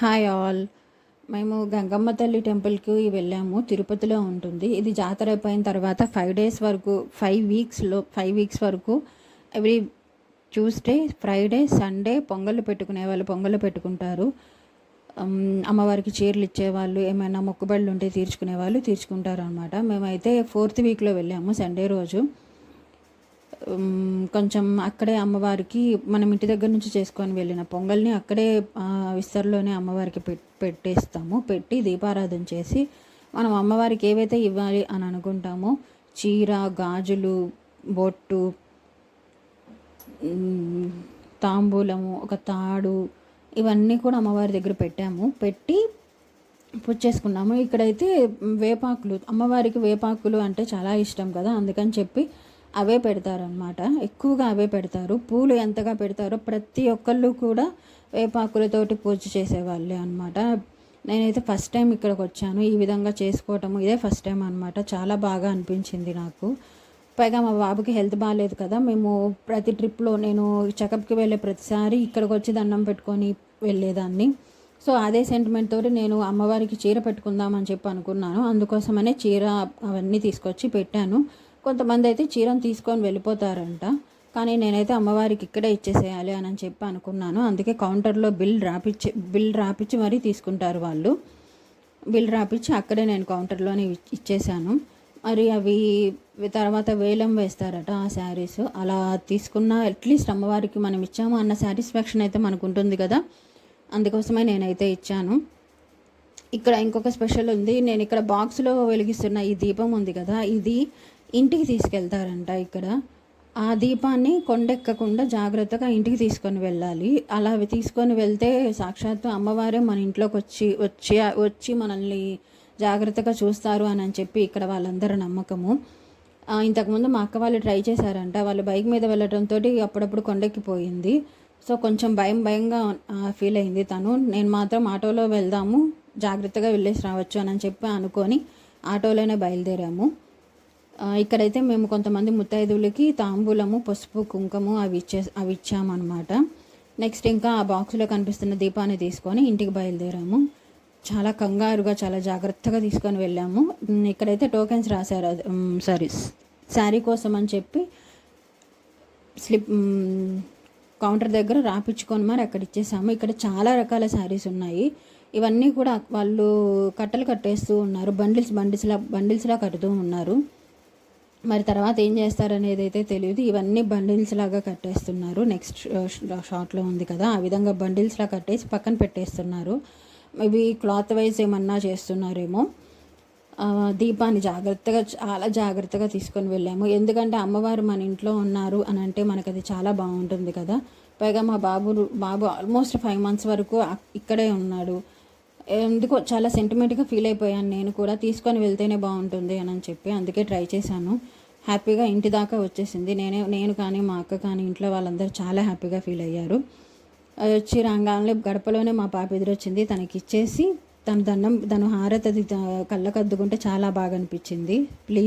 Hi all మేము గంగమ్మ తల్లి టెంపుల్కి వెళ్ళాము. తిరుపతిలో ఉంటుంది. ఇది జాతర అయిపోయిన తర్వాత ఫైవ్ డేస్ వరకు ఫైవ్ వీక్స్లో ఫైవ్ వీక్స్ వరకు ఎవ్రీ ట్యూస్డే ఫ్రైడే సండే పొంగళ్ళు పెట్టుకునే వాళ్ళు పొంగళ్ళు పెట్టుకుంటారు. అమ్మవారికి చీరలు ఇచ్చేవాళ్ళు ఏమైనా మొక్కుబళ్ళు ఉంటే తీర్చుకునే వాళ్ళు తీర్చుకుంటారు అనమాట మేమైతే ఫోర్త్ వీక్లో వెళ్ళాము సండే రోజు. కొంచెం అక్కడే అమ్మవారికి మనం ఇంటి దగ్గర నుంచి చేసుకొని వెళ్ళిన పొంగల్ని అక్కడే విస్తరలోనే అమ్మవారికి పె పెట్టేస్తాము. పెట్టి దీపారాధన చేసి మనం అమ్మవారికి ఏవైతే ఇవ్వాలి అని అనుకుంటామో చీర గాజులు బొట్టు తాంబూలము ఒక తాడు ఇవన్నీ కూడా అమ్మవారి దగ్గర పెట్టాము. పెట్టి పూజ చేసుకున్నాము. ఇక్కడైతే వేపాకులు అమ్మవారికి వేపాకులు అంటే చాలా ఇష్టం కదా అందుకని చెప్పి అవే పెడతారనమాట ఎక్కువగా అవే పెడతారు. పూలు ఎంతగా పెడతారో ప్రతి ఒక్కళ్ళు కూడా వేపాకులతోటి పూజ చేసేవాళ్ళే అనమాట నేనైతే ఫస్ట్ టైం ఇక్కడికి వచ్చాను. ఈ విధంగా చేసుకోవటము ఇదే ఫస్ట్ టైం అనమాట చాలా బాగా అనిపించింది నాకు. పైగా మా బాబుకి హెల్త్ బాగాలేదు కదా. మేము ప్రతి ట్రిప్లో నేను చెకప్కి వెళ్ళే ప్రతిసారి ఇక్కడికి వచ్చి దండం పెట్టుకొని వెళ్ళేదాన్ని. సో అదే సెంటిమెంట్ తోటి నేను అమ్మవారికి చీర పెట్టుకుందామని చెప్పి అనుకున్నాను. అందుకోసమనే చీర అవన్నీ తీసుకొచ్చి పెట్టాను. కొంతమంది అయితే చీరను తీసుకొని వెళ్ళిపోతారంట. కానీ నేనైతే అమ్మవారికి ఇక్కడే ఇచ్చేసేయాలి అని చెప్పి అనుకున్నాను. అందుకే కౌంటర్లో బిల్ రాపిచ్చి బిల్ రాపిచ్చి మరీ తీసుకుంటారు వాళ్ళు. బిల్ రాపిచ్చి అక్కడే నేను కౌంటర్లోనే ఇచ్చేసాను. మరి అవి తర్వాత వేలం వేస్తారట ఆ శారీస్. అలా తీసుకున్న అట్లీస్ట్ అమ్మవారికి మనం ఇచ్చాము అన్న సాటిస్ఫాక్షన్ అయితే మనకు ఉంటుంది కదా. అందుకోసమే నేనైతే ఇచ్చాను. ఇక్కడ ఇంకొక స్పెషల్ ఉంది. నేను ఇక్కడ బాక్స్లో వెలిగిస్తున్న ఈ దీపం ఉంది కదా. ఇది ఇంటికి తీసుకెళ్తారంట ఇక్కడ. ఆ దీపాన్ని కొండెక్కకుండా జాగ్రత్తగా ఇంటికి తీసుకొని వెళ్ళాలి. అలా అవి తీసుకొని వెళ్తే సాక్షాత్తు అమ్మవారే మన ఇంట్లోకి వచ్చి వచ్చి వచ్చి మనల్ని జాగ్రత్తగా చూస్తారు అని అని చెప్పి ఇక్కడ వాళ్ళందరి నమ్మకము. ఇంతకుముందు మా అక్క వాళ్ళు ట్రై చేశారంట. వాళ్ళు బైక్ మీద వెళ్ళడంతో అప్పుడప్పుడు కొండెక్కిపోయింది. సో కొంచెం భయం భయంగా ఫీల్ అయింది తను. నేను మాత్రం ఆటోలో వెళ్దాము జాగ్రత్తగా వెళ్ళేసి రావచ్చు అని చెప్పి అనుకొని ఆటోలోనే బయలుదేరాము. ఇక్కడైతే మేము కొంతమంది ముత్తైదువులకి తాంబూలము పసుపు కుంకుమ అవి ఇచ్చే అవి ఇచ్చామన్నమాట. నెక్స్ట్ ఇంకా ఆ బాక్స్లో కనిపిస్తున్న దీపాన్ని తీసుకొని ఇంటికి బయలుదేరాము. చాలా కంగారుగా చాలా జాగ్రత్తగా తీసుకొని వెళ్ళాము. ఇక్కడైతే టోకెన్స్ రాశారు సారీ శారీ కోసం అని చెప్పి స్లిప్ కౌంటర్ దగ్గర రాపించుకొని మరి అక్కడ ఇచ్చేసాము. ఇక్కడ చాలా రకాల శారీస్ ఉన్నాయి. ఇవన్నీ కూడా వాళ్ళు కట్టలు కట్టేస్తూ ఉన్నారు. బండిల్స్ బండిల్స్లా బండిల్స్లా కడుతూ ఉన్నారు. మరి తర్వాత ఏం చేస్తారనేది అయితే తెలియదు. ఇవన్నీ బండిల్స్ లాగా కట్టేస్తున్నారు. నెక్స్ట్ షార్ట్లో ఉంది కదా. ఆ విధంగా బండిల్స్లా కట్టేసి పక్కన పెట్టేస్తున్నారు. ఇవి క్లాత్ వైజ్ ఏమన్నా చేస్తున్నారేమో. దీపాన్ని జాగ్రత్తగా చాలా జాగ్రత్తగా తీసుకొని వెళ్ళాము. ఎందుకంటే అమ్మవారు మన ఇంట్లో ఉన్నారు అని అంటే మనకు అది చాలా బాగుంటుంది కదా. పైగా మా బాబు బాబు ఆల్మోస్ట్ ఫైవ్ మంత్స్ వరకు ఇక్కడే ఉన్నాడు. ఎందుకో చాలా సెంటిమెంట్గా ఫీల్ అయిపోయాను. నేను కూడా తీసుకొని వెళ్తేనే బాగుంటుంది అని అని చెప్పి అందుకే ట్రై చేశాను. హ్యాపీగా ఇంటి దాకా వచ్చేసింది. నేనే నేను కానీ మా అక్క కానీ ఇంట్లో వాళ్ళందరూ చాలా హ్యాపీగా ఫీల్ అయ్యారు. అది వచ్చి రాగానే గడపలోనే మా పాప ఎదురొచ్చింది. తనకి ఇచ్చేసి తన దండం తను హారతి అది కళ్ళకద్దుకుంటే చాలా బాగా అనిపించింది. ప్లీజ్